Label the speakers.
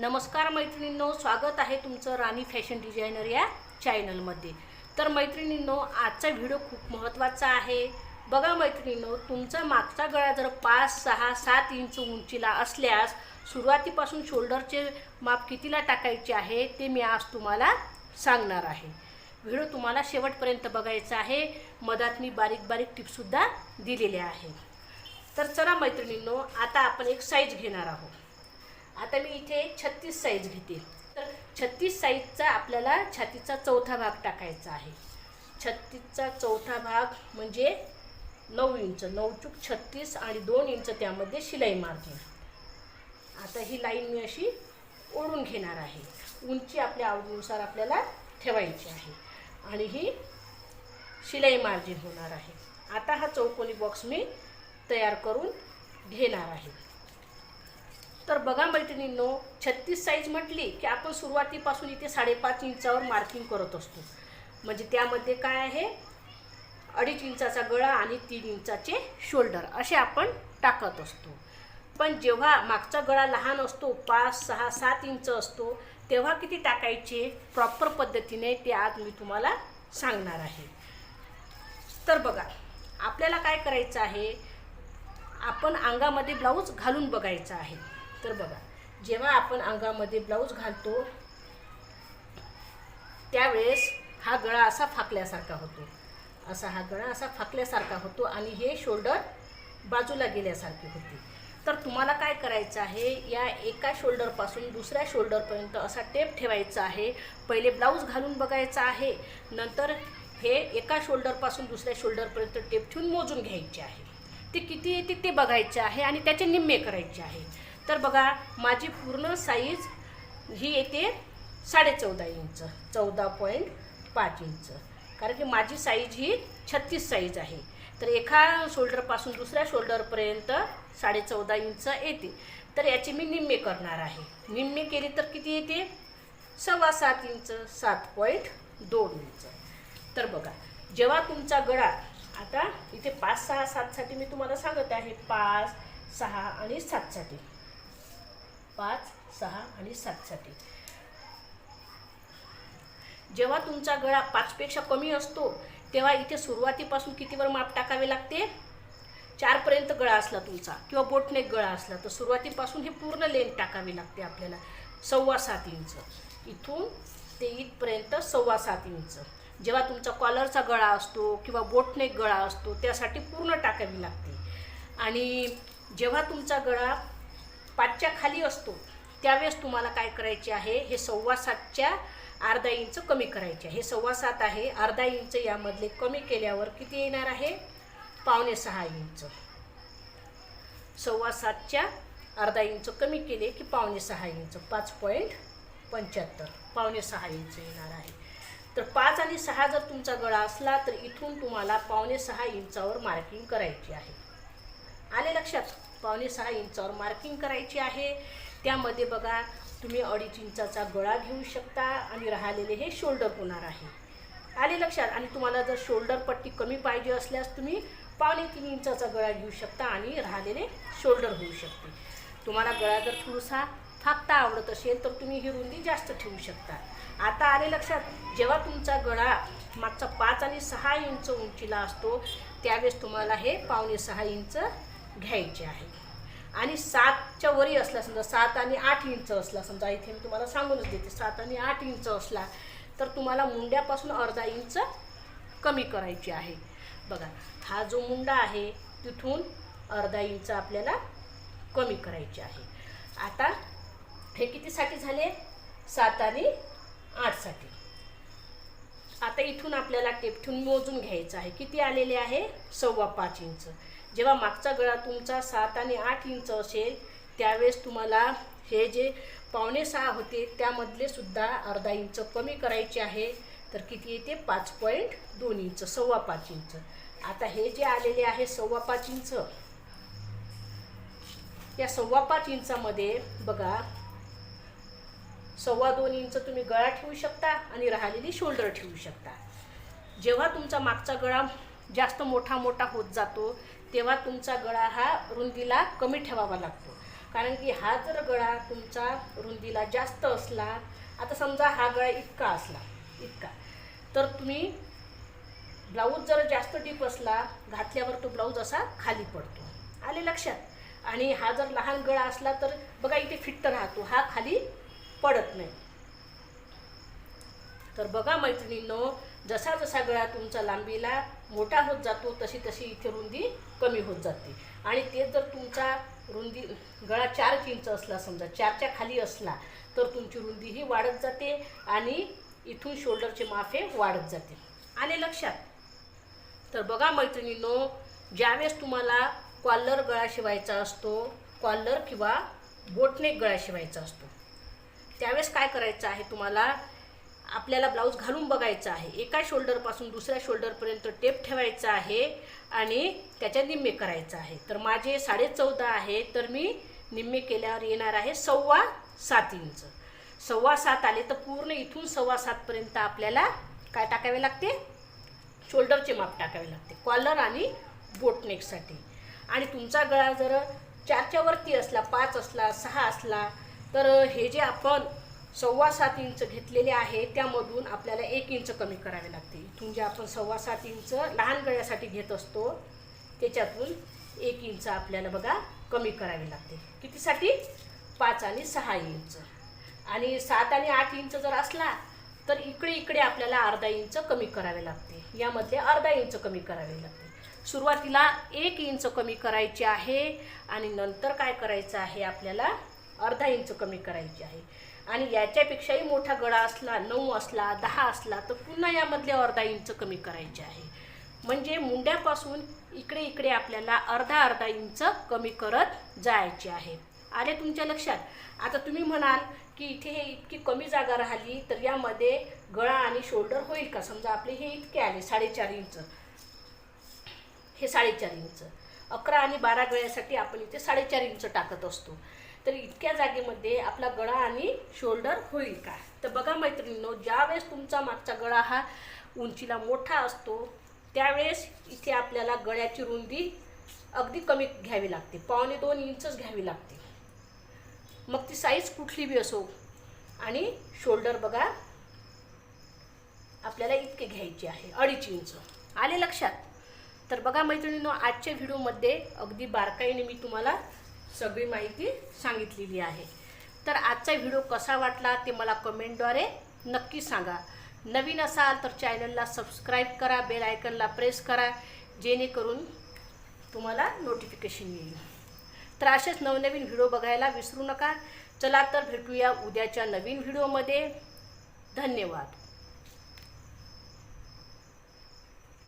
Speaker 1: नमस्कार मैत्रिणींनो स्वागत आहे तुमचं राणी फॅशन डिझायनर या चॅनलमध्ये. तर मैत्रिणींनो आजचा व्हिडिओ खूप महत्त्वाचा आहे. बघा मैत्रिणींनो तुमचा मागचा गळा जर पाच सहा सात इंच उंचीला असल्यास सुरुवातीपासून शोल्डरचे माप कितीला टाकायचे आहे ते मी आज तुम्हाला सांगणार आहे. व्हिडिओ तुम्हाला शेवटपर्यंत बघायचा आहे. मधात मी बारीक बारीक टिप्ससुद्धा दिलेल्या आहे. तर चला मैत्रिणींनो आता आपण एक साईज घेणार आहोत. आता मी इथे छत्तीस साईज घेते. तर छत्तीस साईजचा आपल्याला छातीचा चौथा भाग टाकायचा आहे. छत्तीसचा चौथा भाग म्हणजे नऊ इंच नऊ चूक छत्तीस आणि दोन इंच त्यामध्ये शिलाई मार्जिन आता ही लाईन मी अशी ओढून घेणार आहे. उंची आपल्या आवडीनुसार आपल्याला ठेवायची आहे. आणि ही शिलाई मार्जिन होणार आहे. आता हा चौकोनी बॉक्स मी तयार करून घेणार आहे. तर बघा मैत्रिणींनो छत्तीस साईज म्हटली की आपण सुरुवातीपासून इथे साडेपाच इंचावर मार्किंग करत असतो. म्हणजे त्यामध्ये काय आहे? अडीच इंचाचा गळा आणि तीन इंचाचे शोल्डर असे आपण टाकत असतो. पण जेव्हा मागचा गळा लहान असतो पाच सहा सात इंच असतो तेव्हा किती टाकायचे? प्रॉपर पद्धतीने ते आज मी तुम्हाला सांगणार आहे. तर बघा आपल्याला काय करायचं आहे? आपण अंगामध्ये ब्लाऊज घालून बघायचा आहे. तर बघा जेव्हा आपण अंगामध्ये ब्लाऊज घालतो त्यावेळेस हा गळा असा फाकल्यासारखा होतो. असा हा गळा असा फाकल्यासारखा होतो आणि हे शोल्डर बाजूला गेल्यासारखे होते. तर तुम्हाला काय करायचं आहे? या एका शोल्डरपासून दुसऱ्या शोल्डरपर्यंत असा टेप ठेवायचा आहे. पहिले ब्लाऊज घालून बघायचा आहे. नंतर हे एका शोल्डरपासून दुसऱ्या शोल्डरपर्यंत टेप ठेवून मोजून घ्यायचे आहे. ते किती येते ते बघायचे आहे आणि त्याचे निम्मे करायचे आहे. तर बघा माझी पूर्ण साईज ही येते साडेचौदा इंच चौदा पॉईंट पाच इंच. कारण की माझी साईज ही छत्तीस साईज आहे. तर एका शोल्डरपासून दुसऱ्या शोल्डरपर्यंत साडेचौदा इंच येते. तर याची मी निम्मे करणार आहे. निम्मे केले तर किती येते? सव्वा सात इंच सात पॉईंट दोन इंच. तर बघा जेव्हा तुमचा गळा आता इथे पाच सहा सातसाठी मी तुम्हाला सांगत आहे पाच सहा आणि सातसाठी. पाच सहा आणि सातसाठी. जेव्हा तुमचा गळा पाचपेक्षा कमी असतो तेव्हा इथे सुरुवातीपासून कितीवर माप टाकावे लागते? चारपर्यंत गळा असला तुमचा किंवा बोटनेक गळा असला तर सुरुवातीपासून ही पूर्ण लेंथ टाकावी लागते आपल्याला. सव्वा सात इंच. इथून ते इथपर्यंत सव्वा सात इंच. जेव्हा तुमचा कॉलरचा गळा असतो किंवा बोटनेक गळा असतो त्यासाठी पूर्ण टाकावी लागते. आणि जेव्हा तुमचा गळा पाचच्या खाली असतो. त्यावेळेस तुम्हाला काय करायचे आहे? हे सव्वा सातच्या अर्धा इंच कमी करायचे आहे. हे सव्वा सात आहे. अर्धा इंच यामधले कमी केल्यावर किती येणार आहे? पावणे सहा इंच. सव्वा सातच्या अर्धा इंच कमी केले की पावणे सहा इंच. पाच पॉईंट पंच्याहत्तर. पावणे सहा इंच येणार आहे. तर पाच आणि सहा जर तुमचा गळा असला तर इथून तुम्हाला पावणे सहा इंचावर मार्किंग करायची आहे. आले लक्षात? पावणे सहा इंचावर मार्किंग करायची आहे. त्यामध्ये बघा तुम्ही अडीच इंचाचा गळा घेऊ शकता आणि राहिलेले हे शोल्डर होणार आहे. आले लक्षात? आणि तुम्हाला जर शोल्डर पट्टी कमी पाहिजे असल्यास तुम्ही पावणे तीन इंचाचा गळा घेऊ शकता आणि राहिलेले शोल्डर होऊ शकते. तुम्हाला गळा जर थोडासा फाकता आवडत असेल तर तुम्ही ही रुंदी जास्त ठेवू शकता. आता आले लक्षात? जेव्हा तुमचा गळा मागचा पाच आणि सहा इंच उंचीला असतो त्यावेळेस तुम्हाला हे पावणे सहा इंच घ्यायचे आहे. आणि सातच्या वरी असला समजा सात आणि आठ इंच असला समजा इथे मी तुम्हाला सांगूनच देते सात आणि आठ इंच असला तर तुम्हाला मुंड्यापासून अर्धा इंच कमी करायची आहे. बघा हा जो मुंडा आहे तिथून अर्धा इंच आपल्याला कमी करायची आहे. आता हे कितीसाठी झाले? सात आणि आठसाठी. आता इथून आपल्याला टेप ठेवून मोजून घ्यायचं आहे. किती आलेले आहे? सव्वा पाच इंच. जेव्हा मागचा गळा तुमचा सात आणि आठ इंच असेल त्यावेळेस तुम्हाला हे जे पावणे सहा होते त्यामधले सुद्धा अर्धा इंच कमी करायचे आहे. तर किती येते? पाच पॉईंट दोन इंच सव्वा पाच इंच. आता हे जे आलेले आहे सव्वा पाच इंच या सव्वा पाच इंचामध्ये बघा सव्वा दोन इंच तुम्ही गळा ठेवू शकता आणि राहिलेली शोल्डर ठेवू शकता. जेव्हा तुमचा मागचा गळा जास्त मोठा मोठा होत जातो तेव्हा तुमचा गळा हा रुंदीला कमी ठेवावा लागतो. कारण की हा जर गळा तुमचा रुंदीला जास्त असला आता समजा हा गळा इतका असला इतका तर तुम्ही ब्लाऊज जर जास्त डीप असला घातल्यावर तो ब्लाऊज असा खाली पडतो. आले लक्षात? आणि हा जर लहान गळा असला तर बघा इथे फिट्ट राहतो हा खाली पडत नाही. तर बघा मैत्रिणींनो जसा जसा गळा तुमचा लांबीला मोठा होत जातो तशी तशी इथे रुंदी कमी होत जाते. आणि ते जर तुमचा रुंदी गळा चार इंच असला समजा चारच्या खाली असला तर तुमची रुंदी ही वाढत जाते आणि इथून शोल्डरचे माफे वाढत जाते. आले लक्षात तर बघा मैत्रिणींनो ज्यावेळेस तुम्हाला कॉलर गळा शिवायचा असतो कॉलर किंवा बोटनेक गळा शिवायचा असतो त्यावेळेस काय करायचं आहे तुम्हाला? आपल्याला ब्लाऊज घालून बघायचा आहे. एका शोल्डरपासून दुसऱ्या शोल्डरपर्यंत टेप ठेवायचा आहे आणि त्याच्या निम्मे करायचं आहे. तर माझे साडे चौदा आहे तर मी निम्मे केल्यावर येणार आहे सव्वा सात इंच. सव्वा सात आले तर पूर्ण इथून सव्वा सातपर्यंत आपल्याला काय टाकावे लागते? शोल्डरचे माप टाकावे लागते. कॉलर आणि बोटनेकसाठी आणि तुमचा गळा जर चारच्या वरती असला पाच असला सहा असला तर हे जे आपण सव्वा सात इंच घेतलेले आहे त्यामधून आपल्याला एक इंच कमी करावे लागते इथून जे आपण सव्वा सात इंच लहान गळ्यासाठी घेत असतो त्याच्यातून एक इंच आपल्याला बघा कमी करावी लागते. कितीसाठी? पाच आणि सहा इंच. आणि सात आणि आठ इंच जर असला तर इकडे इकडे आपल्याला अर्धा इंच कमी करावे लागते. यामध्ये अर्धा इंच कमी करावे लागते. सुरुवातीला एक इंच कमी करायचे आहे आणि नंतर काय करायचं आहे? आपल्याला अर्धा इंच कमी करायचे आहे. आणि याच्यापेक्षाही मोठा गळा असला नऊ असला दहा असला तर पुन्हा यामधले अर्धा इंच कमी करायचे आहे. म्हणजे मुंड्यापासून इकडे इकडे आपल्याला अर्धा अर्धा इंच कमी करत जायचे आहे. आले तुमच्या लक्षात? आता तुम्ही म्हणाल की इथे हे इतकी कमी जागा राहिली तर यामध्ये गळा आणि शोल्डर होईल का? समजा आपले हे इतके आले साडेचार इंच. हे साडेचार इंच. अकरा आणि बारा गळ्यासाठी आपण इथे साडेचार इंच टाकत असतो. तर इतक्या जागेमध्ये आपला गळा आणि शोल्डर होईल का तर बघा मैत्रिणींनो ज्यावेळेस तुमचा मागचा गळा हा उंचीला मोठा असतो त्यावेळेस इथे आपल्याला गळ्याची रुंदी अगदी कमी घ्यावी लागते. पावणे दोन इंचच घ्यावी लागते. मग ती साईज कुठली बी असो आणि शोल्डर बघा आपल्याला इतके घ्यायचे आहे. अडीच इंच. आले लक्षात? तर बघा मैत्रिणींनो आजच्या व्हिडिओमध्ये अगदी बारकाईने मी तुम्हाला सगळी माहिती सांगितलेली आहे. तर आजचा व्हिडिओ कसा वाटला ते मला कमेंटद्वारे नक्की सांगा. नवीन असाल तर चॅनलला सबस्क्राईब करा बेल आयकनला प्रेस करा जेणेकरून तुम्हाला नोटिफिकेशन येईल. तर असेच नवनवीन व्हिडिओ बघायला विसरू नका. चला तर भेटूया उद्याच्या नवीन व्हिडिओमध्ये. धन्यवाद.